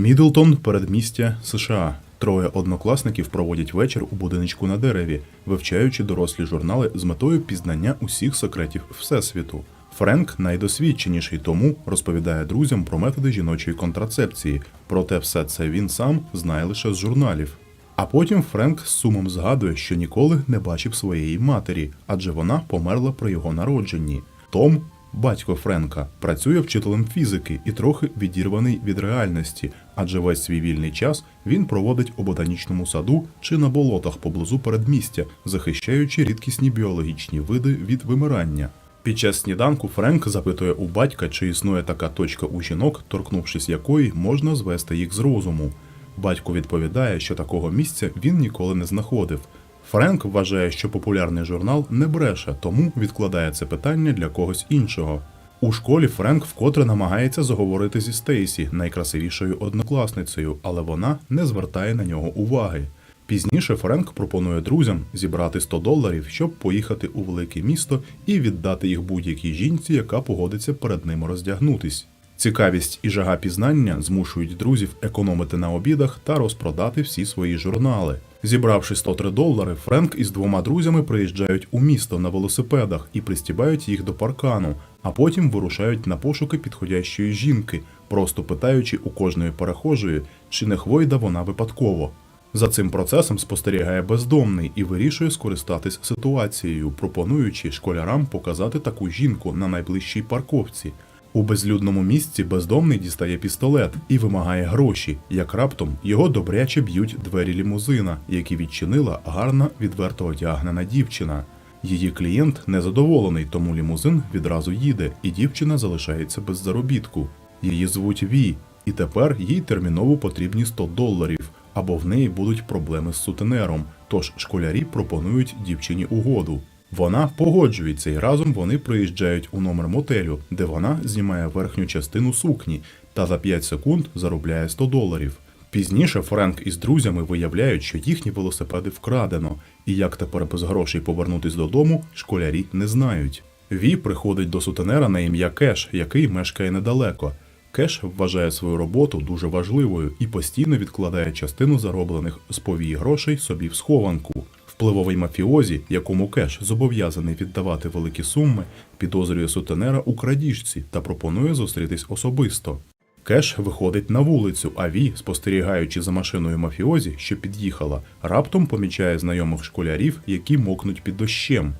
Мідлтон, передмістя США. Троє однокласників проводять вечір у будиночку на дереві, вивчаючи дорослі журнали з метою пізнання усіх секретів Всесвіту. Френк найдосвідченіший, тому розповідає друзям про методи жіночої контрацепції, проте все це він сам знає лише з журналів. А потім Френк з сумом згадує, що ніколи не бачив своєї матері, адже вона померла при його народженні. Том, батько Френка, працює вчителем фізики і трохи відірваний від реальності, адже весь свій вільний час він проводить у ботанічному саду чи на болотах поблизу передмістя, захищаючи рідкісні біологічні види від вимирання. Під час сніданку Френк запитує у батька, чи існує така точка у жінок, торкнувшись якої можна звести їх з розуму. Батько відповідає, що такого місця він ніколи не знаходив. Френк вважає, що популярний журнал не бреше, тому відкладає це питання для когось іншого. У школі Френк вкотре намагається заговорити зі Стейсі, найкрасивішою однокласницею, але вона не звертає на нього уваги. Пізніше Френк пропонує друзям зібрати 100 доларів, щоб поїхати у велике місто і віддати їх будь-якій жінці, яка погодиться перед ним роздягнутись. Цікавість і жага пізнання змушують друзів економити на обідах та розпродати всі свої журнали. Зібравши 103 долари, Френк із двома друзями приїжджають у місто на велосипедах і пристібають їх до паркану, а потім вирушають на пошуки підходящої жінки, просто питаючи у кожної перехожої, чи не хвойда вона випадково. За цим процесом спостерігає бездомний і вирішує скористатись ситуацією, пропонуючи школярам показати таку жінку на найближчій парковці. У безлюдному місці бездомний дістає пістолет і вимагає гроші, як раптом його добряче б'ють двері лімузина, які відчинила гарна відверто одягнена дівчина. Її клієнт незадоволений, тому лімузин відразу їде, і дівчина залишається без заробітку. Її звуть Ві, і тепер їй терміново потрібні 100 доларів, або в неї будуть проблеми з сутенером. Тож школярі пропонують дівчині угоду. Вона погоджується, і разом вони приїжджають у номер мотелю, де вона знімає верхню частину сукні та за 5 секунд заробляє 100 доларів. Пізніше Френк із друзями виявляють, що їхні велосипеди вкрадено, і як тепер без грошей повернутись додому, школярі не знають. Ві приходить до сутенера на ім'я Кеш, який мешкає недалеко. Кеш вважає свою роботу дуже важливою і постійно відкладає частину зароблених з повії грошей собі в схованку. Впливовий мафіозі, якому Кеш зобов'язаний віддавати великі суми, підозрює сутенера у крадіжці та пропонує зустрітись особисто. Кеш виходить на вулицю, а Ві, спостерігаючи за машиною мафіозі, що під'їхала, раптом помічає знайомих школярів, які мокнуть під дощем.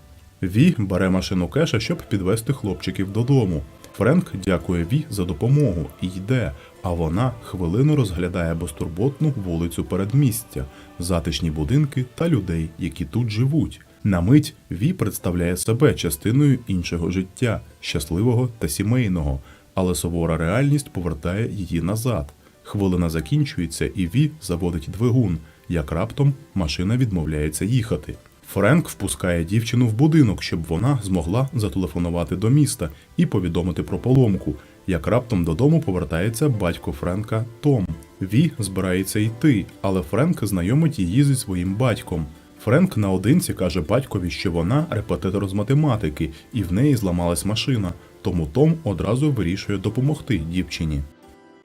Ві бере машину Кеша, щоб підвести хлопчиків додому. Френк дякує Ві за допомогу і йде, а вона хвилину розглядає безтурботну вулицю передмістя, затишні будинки та людей, які тут живуть. На мить Ві представляє себе частиною іншого життя, щасливого та сімейного, але сувора реальність повертає її назад. Хвилина закінчується, і Ві заводить двигун, як раптом машина відмовляється їхати. Френк впускає дівчину в будинок, щоб вона змогла зателефонувати до міста і повідомити про поломку. Як раптом додому повертається батько Френка Том. Ві збирається йти, але Френк знайомить її зі своїм батьком. Френк наодинці каже батькові, що вона репетитор з математики, і в неї зламалась машина, тому Том одразу вирішує допомогти дівчині.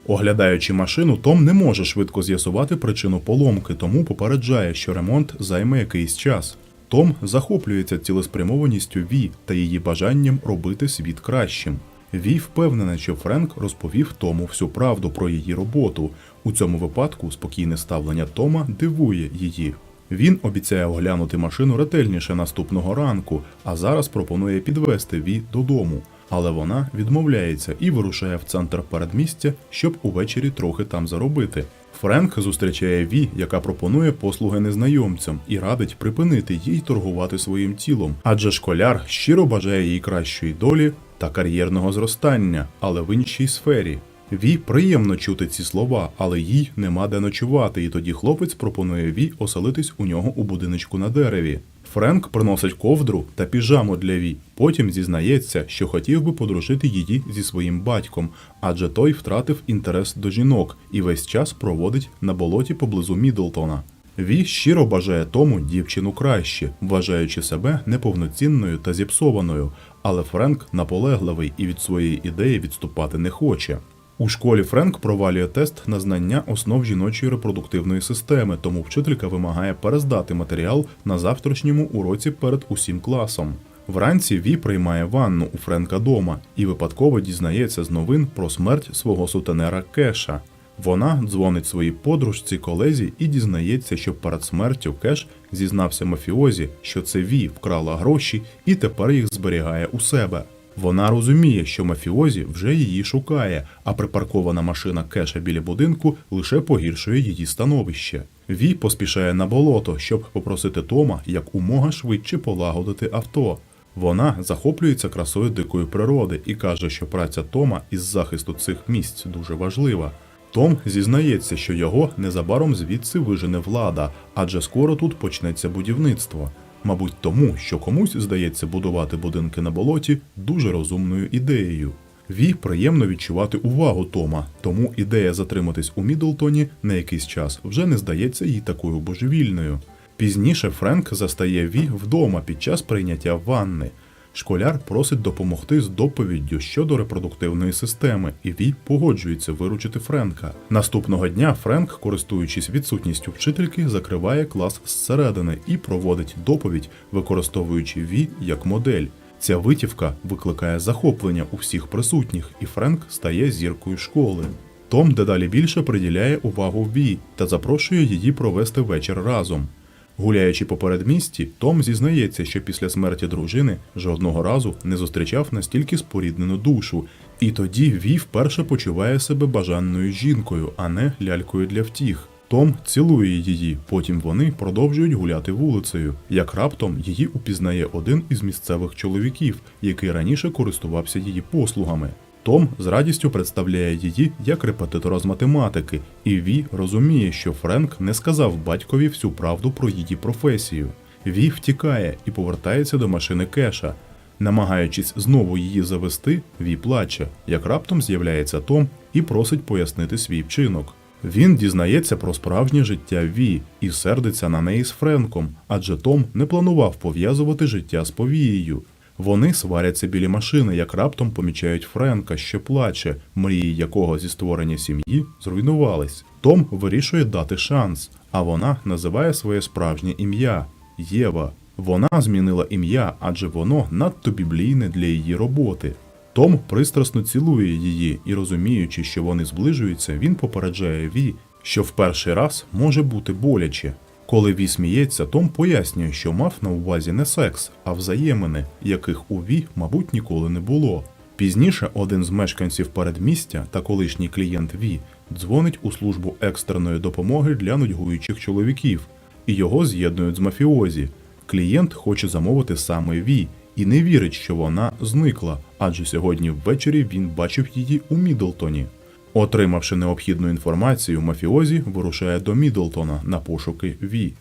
Оглядаючи машину, Том не може швидко з'ясувати причину поломки, тому попереджає, що ремонт займе якийсь час. Том захоплюється цілеспрямованістю Ві та її бажанням робити світ кращим. Ві впевнена, що Френк розповів Тому всю правду про її роботу. У цьому випадку спокійне ставлення Тома дивує її. Він обіцяє оглянути машину ретельніше наступного ранку, а зараз пропонує підвести Ві додому. Але вона відмовляється і вирушає в центр передмістя, щоб увечері трохи там заробити. Френк зустрічає Ві, яка пропонує послуги незнайомцям і радить припинити їй торгувати своїм тілом, адже школяр щиро бажає їй кращої долі та кар'єрного зростання, але в іншій сфері. Ві приємно чути ці слова, але їй нема де ночувати, і тоді хлопець пропонує Ві оселитись у нього у будиночку на дереві. Френк приносить ковдру та піжаму для Ві. Потім зізнається, що хотів би подружити її зі своїм батьком, адже той втратив інтерес до жінок і весь час проводить на болоті поблизу Мідлтона. Ві щиро бажає тому дівчину краще, вважаючи себе неповноцінною та зіпсованою, але Френк наполегливий і від своєї ідеї відступати не хоче. У школі Френк провалює тест на знання основ жіночої репродуктивної системи, тому вчителька вимагає перездати матеріал на завтрашньому уроці перед усім класом. Вранці Ві приймає ванну у Френка дома і випадково дізнається з новин про смерть свого сутенера Кеша. Вона дзвонить своїй подружці колезі і дізнається, що перед смертю Кеш зізнався мафіозі, що це Ві вкрала гроші і тепер їх зберігає у себе. Вона розуміє, що мафіозі вже її шукає, а припаркована машина Кеша біля будинку лише погіршує її становище. Ві поспішає на болото, щоб попросити Тома якомога швидше полагодити авто. Вона захоплюється красою дикої природи і каже, що праця Тома із захисту цих місць дуже важлива. Том зізнається, що його незабаром звідси вижене влада, адже скоро тут почнеться будівництво. Мабуть, тому, що комусь здається будувати будинки на болоті дуже розумною ідеєю. Ві приємно відчувати увагу Тома, тому ідея затриматись у Мідлтоні на якийсь час вже не здається їй такою божевільною. Пізніше Френк застає Ві вдома під час прийняття ванни. Школяр просить допомогти з доповіддю щодо репродуктивної системи, і Ві погоджується виручити Френка. Наступного дня Френк, користуючись відсутністю вчительки, закриває клас зсередини і проводить доповідь, використовуючи Ві як модель. Ця витівка викликає захоплення у всіх присутніх, і Френк стає зіркою школи. Том дедалі більше приділяє увагу Ві та запрошує її провести вечір разом. Гуляючи по передмісті, Том зізнається, що після смерті дружини жодного разу не зустрічав настільки споріднену душу, і тоді Ві вперше почуває себе бажаною жінкою, а не лялькою для втіх. Том цілує її, потім вони продовжують гуляти вулицею. Як раптом її упізнає один із місцевих чоловіків, який раніше користувався її послугами. Том з радістю представляє її як репетитора з математики, і Ві розуміє, що Френк не сказав батькові всю правду про її професію. Ві втікає і повертається до машини Кеша. Намагаючись знову її завести, Ві плаче, як раптом з'являється Том і просить пояснити свій вчинок. Він дізнається про справжнє життя Ві і сердиться на неї з Френком, адже Том не планував пов'язувати життя з повією. Вони сваряться біля машини, як раптом помічають Френка, що плаче, мрії якого зі створення сім'ї зруйнувались. Том вирішує дати шанс, а вона називає своє справжнє ім'я Єва. Вона змінила ім'я, адже воно надто біблійне для її роботи. Том пристрасно цілує її і, розуміючи, що вони зближуються, він попереджає Ві, що в перший раз може бути боляче. Коли Ві сміється, Том пояснює, що мав на увазі не секс, а взаємини, яких у Ві, мабуть, ніколи не було. Пізніше один з мешканців передмістя та колишній клієнт Ві дзвонить у службу екстреної допомоги для нудьгуючих чоловіків, і його з'єднують з мафіозі. Клієнт хоче замовити саме Ві і не вірить, що вона зникла, адже сьогодні ввечері він бачив її у Мідлтоні. Отримавши необхідну інформацію, мафіозі вирушає до Мідлтона на пошуки Ві.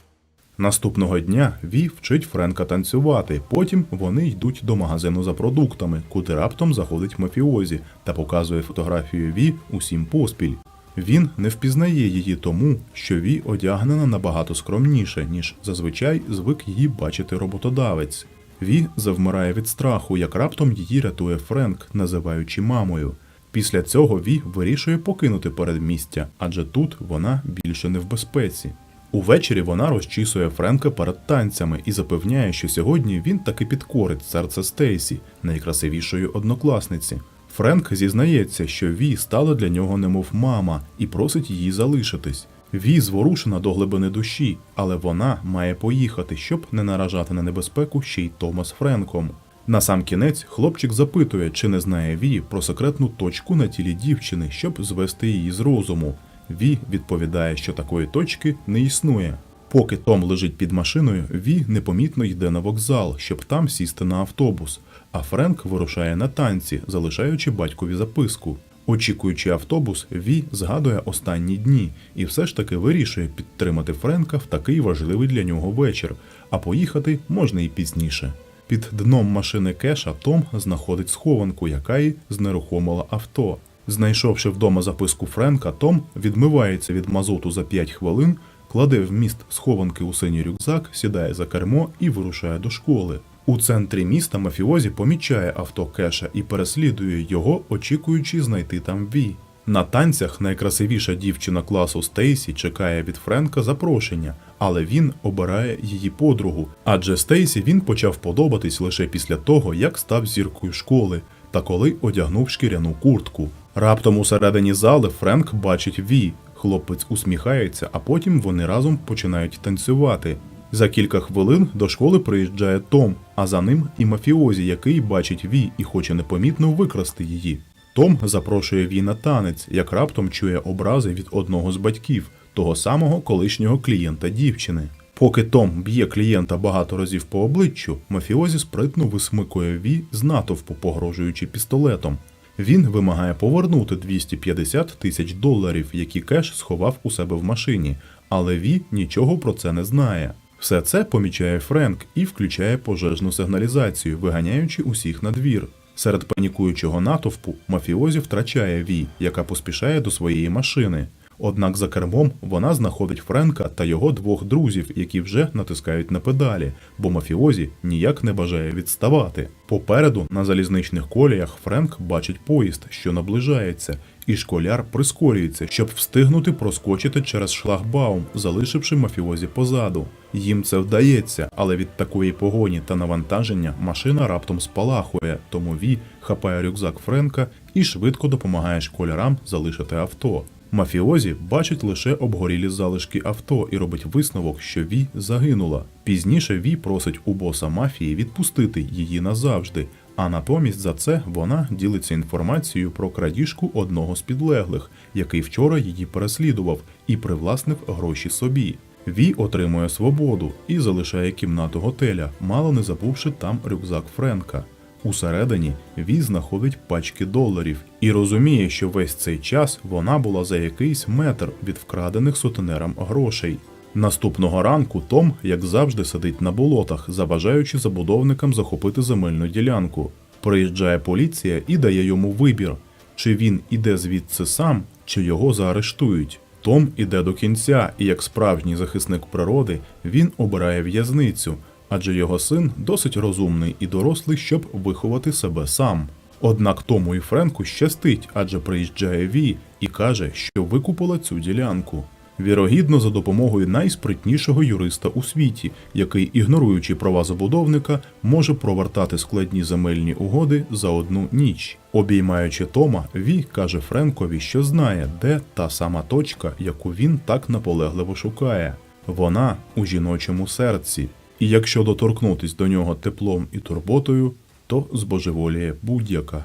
Наступного дня Ві вчить Френка танцювати. Потім вони йдуть до магазину за продуктами, куди раптом заходить мафіозі та показує фотографію Ві усім поспіль. Він не впізнає її тому, що Ві одягнена набагато скромніше, ніж зазвичай звик її бачити роботодавець. Ві завмирає від страху, як раптом її рятує Френк, називаючи мамою. Після цього Ві вирішує покинути передмістя, адже тут вона більше не в безпеці. Увечері вона розчісує Френка перед танцями і запевняє, що сьогодні він таки підкорить серце Стейсі, найкрасивішої однокласниці. Френк зізнається, що Ві стала для нього немов мама і просить її залишитись. Ві зворушена до глибини душі, але вона має поїхати, щоб не наражати на небезпеку ще й Тома з Френком. На сам кінець хлопчик запитує, чи не знає Ві про секретну точку на тілі дівчини, щоб звести її з розуму. Ві відповідає, що такої точки не існує. Поки Том лежить під машиною, Ві непомітно йде на вокзал, щоб там сісти на автобус, а Френк вирушає на танці, залишаючи батькові записку. Очікуючи автобус, Ві згадує останні дні і все ж таки вирішує підтримати Френка в такий важливий для нього вечір, а поїхати можна і пізніше. Під дном машини Кеша Том знаходить схованку, яка й знерухомила авто. Знайшовши вдома записку Френка, Том відмивається від мазоту за 5 хвилин, кладе вміст схованки у синій рюкзак, сідає за кермо і вирушає до школи. У центрі міста мафіозі помічає авто Кеша і переслідує його, очікуючи знайти там Ві. На танцях найкрасивіша дівчина класу Стейсі чекає від Френка запрошення, але він обирає її подругу. Адже Стейсі він почав подобатись лише після того, як став зіркою школи та коли одягнув шкіряну куртку. Раптом усередині зали Френк бачить Ві. Хлопець усміхається, а потім вони разом починають танцювати. За кілька хвилин до школи приїжджає Том, а за ним і мафіозі, який бачить Ві і хоче непомітно викрасти її. Том запрошує Ві на танець, як раптом чує образи від одного з батьків, того самого колишнього клієнта дівчини. Поки Том б'є клієнта багато разів по обличчю, мафіозі спритно висмикує Ві з натовпу, погрожуючи пістолетом. Він вимагає повернути 250 тисяч доларів, які кеш сховав у себе в машині, але Ві нічого про це не знає. Все це помічає Френк і включає пожежну сигналізацію, виганяючи усіх на двір. Серед панікуючого натовпу мафіозі втрачає Ві, яка поспішає до своєї машини. Однак за кермом вона знаходить Френка та його двох друзів, які вже натискають на педалі, бо мафіозі ніяк не бажає відставати. Попереду на залізничних коліях Френк бачить поїзд, що наближається, і школяр прискорюється, щоб встигнути проскочити через шлагбаум, залишивши мафіозі позаду. Їм це вдається, але від такої погоні та навантаження машина раптом спалахує, тому Ві хапає рюкзак Френка і швидко допомагає школярам залишити авто. Мафіозі бачить лише обгорілі залишки авто і робить висновок, що Ві загинула. Пізніше Ві просить у боса мафії відпустити її назавжди, а натомість за це вона ділиться інформацією про крадіжку одного з підлеглих, який вчора її переслідував і привласнив гроші собі. Ві отримує свободу і залишає кімнату готеля, мало не забувши там рюкзак Френка. Усередині Ві знаходить пачки доларів і розуміє, що весь цей час вона була за якийсь метр від вкрадених сутенерам грошей. Наступного ранку Том, як завжди, сидить на болотах, заважаючи забудовникам захопити земельну ділянку. Приїжджає поліція і дає йому вибір: чи він іде звідси сам, чи його заарештують. Том іде до кінця, і як справжній захисник природи він обирає в'язницю, адже його син досить розумний і дорослий, щоб виховати себе сам. Однак Тому і Френку щастить, адже приїжджає Ві і каже, що викупила цю ділянку. Вірогідно, за допомогою найспритнішого юриста у світі, який, ігноруючи права забудовника, може провертати складні земельні угоди за одну ніч. Обіймаючи Тома, Ві каже Френкові, що знає, де та сама точка, яку він так наполегливо шукає. Вона у жіночому серці. І якщо доторкнутись до нього теплом і турботою, то збожеволіє будь-яка.